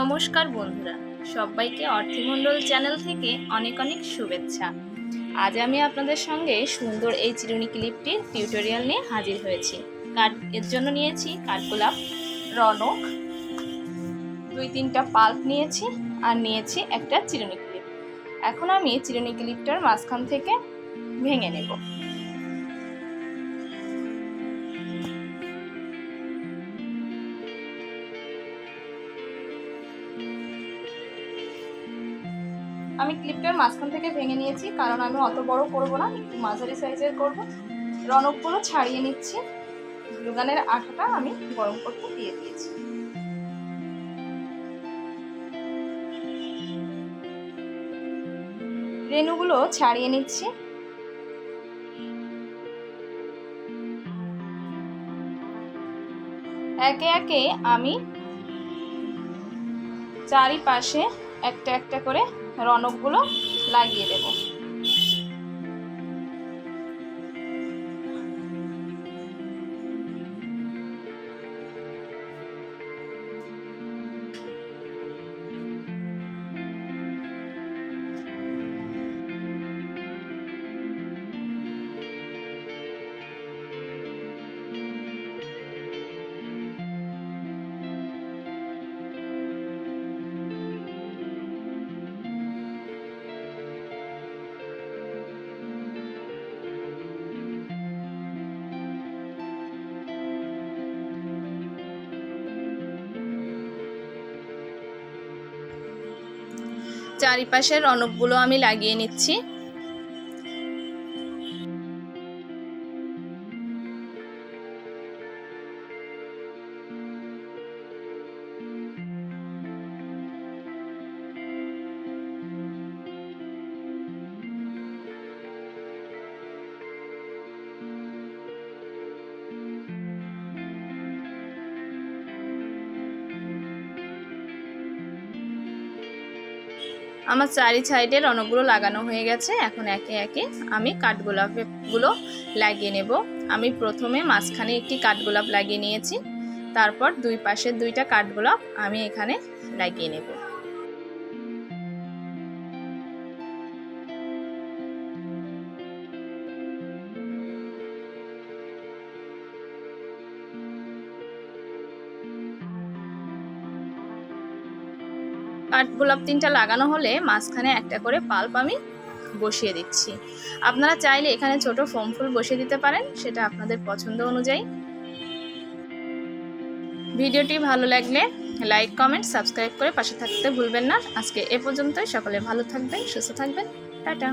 নমস্কার বন্ধুরা, সবাইকে অর্থমণ্ডল চ্যানেল থেকে অনেক অনেক শুভেচ্ছা। আজ আমি আপনাদের সঙ্গে সুন্দর এই চিরুনি ক্লিপটির টিউটোরিয়াল নিয়ে হাজির হয়েছি। কাঠ এর জন্য নিয়েছি কাঠগোলাপ, রনক, দুই তিনটা পাল্প নিয়েছি আর নিয়েছি একটা চিরুনি ক্লিপ। এখন আমি চিরুনি ক্লিপটার মাঝখান থেকে ভেঙে নেব। আমি ক্লিপটার মাঝখান থেকে ভেঙে নিয়েছি, কারণ আমি অত বড় করব না একটু মাঝারি সাইজের করব। রনকগুলো ছাড়িয়ে নিচ্ছি। গ্লুগানের আঠাটা আমি গরম করতে দিয়ে দিয়েছি। রেণুগুলো ছাড়িয়ে নিচ্ছি। একে একে আমি চারিপাশে একটা একটা করে রনকগুলো লাগিয়ে দেব। চারিপাশের রনকগুলো আমি লাগিয়ে নিচ্ছি। আমার চারি সাইডে রনগুলো লাগানো হয়ে গেছে। এখন একে একে আমি কাঠগোলাপগুলো লাগিয়ে নেব। আমি প্রথমে মাঝখানে একটি কাঠগোলাপ লাগিয়ে নিয়েছি। তারপর দুই পাশের দুইটা কাঠগোলাপ আমি এখানে লাগিয়ে নেব। কাঠগোলাপ তিনটা লাগানো হলে মাঝখানে একটা করে পাল্প আমি বসিয়ে দিচ্ছি। আপনারা চাইলে এখানে ছোট ফোম ফুল বসিয়ে দিতে পারেন, সেটা আপনাদের পছন্দ অনুযায়ী। ভিডিওটি ভালো লাগলে লাইক, কমেন্ট, সাবস্ক্রাইব করে পাশে থাকতে ভুলবেন না। আজকে এ পর্যন্তই। সকলে ভালো থাকবেন, সুস্থ থাকবেন। টাটা।